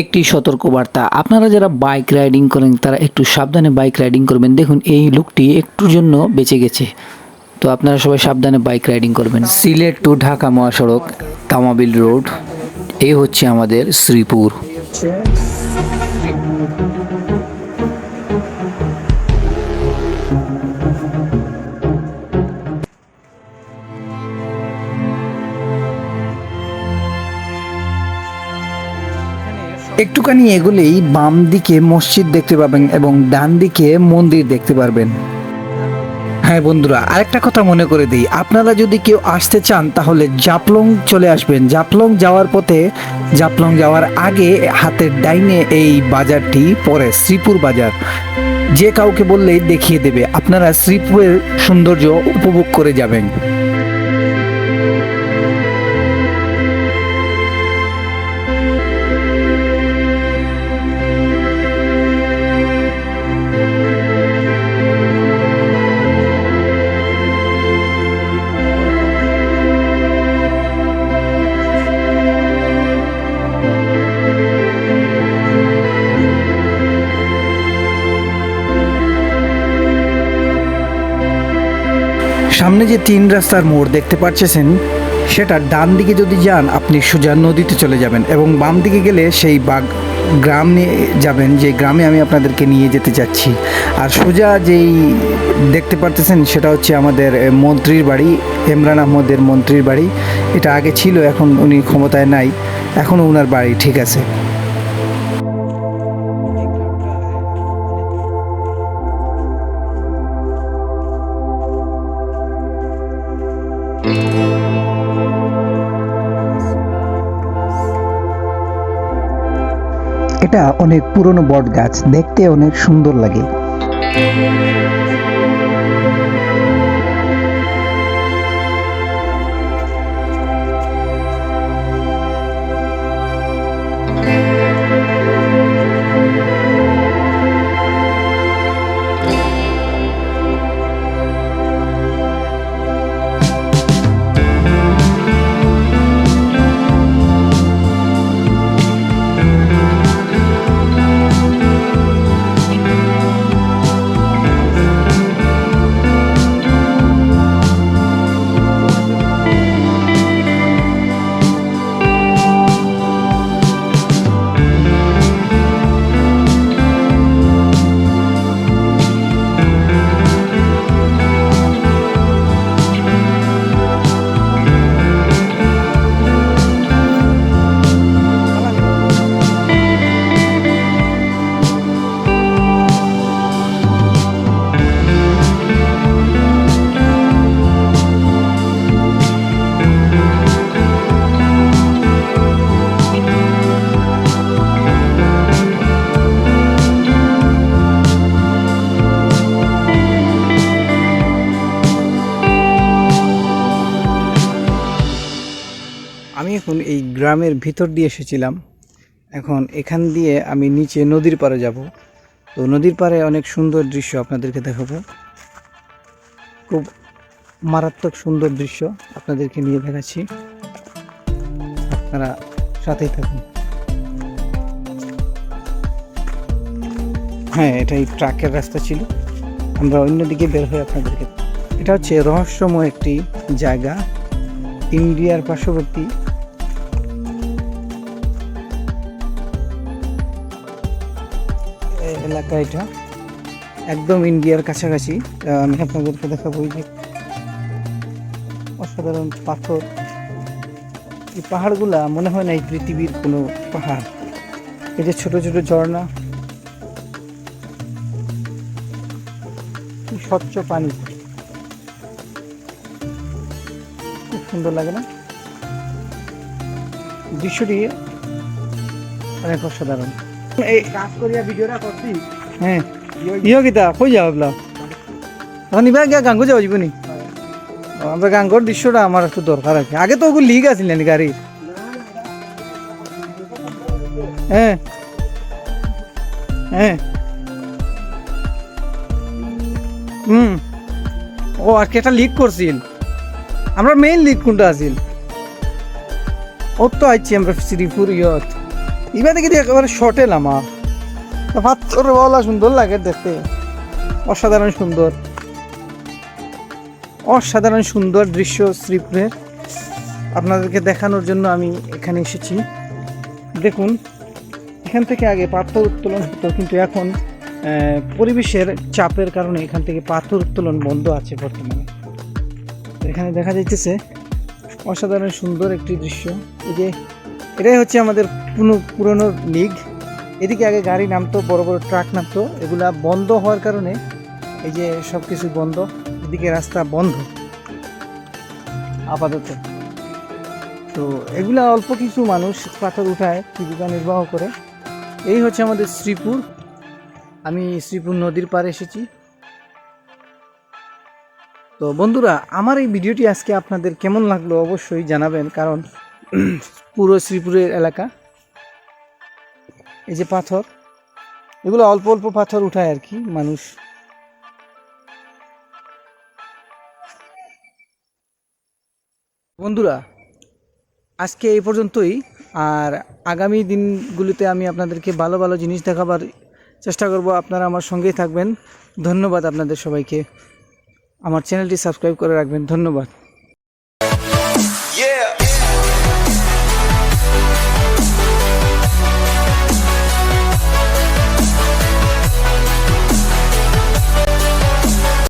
একটি সতর্কবার্তা। আপনারা যারা বাইক রাইডিং করেন, তারা একটু সাবধানে বাইক রাইডিং করবেন। দেখুন, এই লুকটি একটুর জন্য বেঁচে গেছে। তো আপনারা সবাই সাবধানে বাইক রাইডিং করবেন। সিলেট টু ঢাকা মহাসড়ক, তামাবিল রোড এই হচ্ছে আমাদের শ্রীপুর। একটুখানি এগুলেই বাম দিকে মসজিদ দেখতে পাবেন এবং ডান দিকে মন্দির দেখতে পারবেন। হ্যাঁ বন্ধুরা, আরেকটা কথা মনে করে দিই। আপনারা যদি কেউ আসতে চান, তাহলে জাপলং চলে আসবেন। জাপলং যাওয়ার পথে, জাপলং যাওয়ার আগে হাতের ডাইনে এই বাজারটি পড়ে, শ্রীপুর বাজার। যে কাউকে বললেই দেখিয়ে দেবে, আপনারা শ্রীপুরের সৌন্দর্য উপভোগ করে যাবেন। সামনে যে তিন রাস্তার মোড় দেখতে পাচ্ছেন সেটা ডান দিকে যদি যান, আপনি সোজা নদীতে চলে যাবেন এবং বাম দিকে গেলে সেই বাঘ গ্রাম নিয়ে যাবেন, যে গ্রামে আমি আপনাদেরকে নিয়ে যেতে চাচ্ছি আর সোজা যেই দেখতে পারতেছেন, সেটা হচ্ছে আমাদের মন্ত্রীর বাড়ি ইমরান আহমদের মন্ত্রীর বাড়ি। এটা আগে ছিল, এখন উনি ক্ষমতায় নাই, এখনও ওনার বাড়ি ঠিক আছে। এটা অনেক পুরনো বট গাছ দেখতে অনেক সুন্দর লাগে। আমি এখন এই গ্রামের ভিতর দিয়ে এসেছিলাম। এখন এখান দিয়ে আমি নিচে নদীর পাড়ে যাব। তো নদীর পাড়ে অনেক সুন্দর দৃশ্য আপনাদেরকে দেখাবো। খুব মারাত্মক সুন্দর দৃশ্য আপনাদেরকে নিয়ে দেখাচ্ছি। আপনারা সাথেই থাকুন। হ্যাঁ এটাই ট্রাকের রাস্তা ছিল। আমরা অন্যদিকে বের হয়ে আপনাদেরকে। এটা হচ্ছে রহস্যময় একটি জায়গা। ইন্ডিয়ার পার্শ্ববর্তী এলাকা এটা। একদম ইন্ডিয়ার কাছাকাছি। আমি আপনাদেরকে দেখাবো যে অসাধারণ পাথর। এই পাহাড়গুলা মনে হয় না এই পৃথিবীর কোনো পাহাড়। এই যে ছোট ছোট ঝর্ণা। স্বচ্ছ পানি। খুব সুন্দর লাগে না? দৃশ্যটি অনেক অসাধারণ। এই কাজ করিয়া ভিডিওটা করছি। হ্যাঁ। ইয় কিতা কই যাও বলা এখন ইবা গিয়া গাঙ্গো যাওয়া যাবনি আমরা গাঙ্গোর দৃশ্যটা আমার একটু দরকার আছে। আগে তো ওগুলো লিক আছিল নাকি গাড়ির? হ্যাঁ। হ্যাঁ। হুম। ও আর কি একটা লিক করছিল। আমরা মেইন লিক কোনটা আছিল? ও তো আইছি আমরা শ্রীপুর ইয়ত। এবার দেখি একেবারে শর্টে লামা। পাথর বলা সুন্দর লাগে দেখতে। অসাধারণ সুন্দর। অসাধারণ সুন্দর দৃশ্য শ্রীপুরের আপনাদেরকে দেখানোর জন্য আমি এখানে এসেছি। দেখুন, এখান থেকে আগে পাথর উত্তোলন হতো, কিন্তু এখন পরিবেশের চাপের কারণে এখান থেকে পাথর উত্তোলন বন্ধ আছে বর্তমানে। এখানে দেখা যাইতেছে, অসাধারণ সুন্দর একটি দৃশ্য। এই যে এটাই হচ্ছে আমাদের পুরনো পুরনো লিগ এদিকে আগে গাড়ি নামতো, বড় বড় ট্রাক নামতো। এগুলা বন্ধ হওয়ার কারণে এই যে সব কিছু বন্ধ, এদিকে রাস্তা বন্ধ। আপাতত। তো এগুলা অল্প কিছু মানুষ পাথর উঠায়, জীবিকা নির্বাহ করে। এই হচ্ছে আমাদের শ্রীপুর। আমি শ্রীপুর নদীর পাড়ে এসেছি। তো বন্ধুরা, আমার এই ভিডিওটি আজকে আপনাদের কেমন লাগল অবশ্যই জানাবেন, কারণ পুরো শ্রীপুরের এলাকা। এই যে পাথর, এগুলো অল্প অল্প পাথর উঠায় আর কি মানুষ। বন্ধুরা, আজকে এই পর্যন্তই। আর আগামী দিনগুলিতে আমি আপনাদেরকে ভালো ভালো জিনিস দেখাবার চেষ্টা করব। আপনারা আমার সঙ্গেই থাকবেন। ধন্যবাদ আপনাদের সবাইকে। আমার চ্যানেলটি সাবস্ক্রাইব করে রাখবেন। ধন্যবাদ.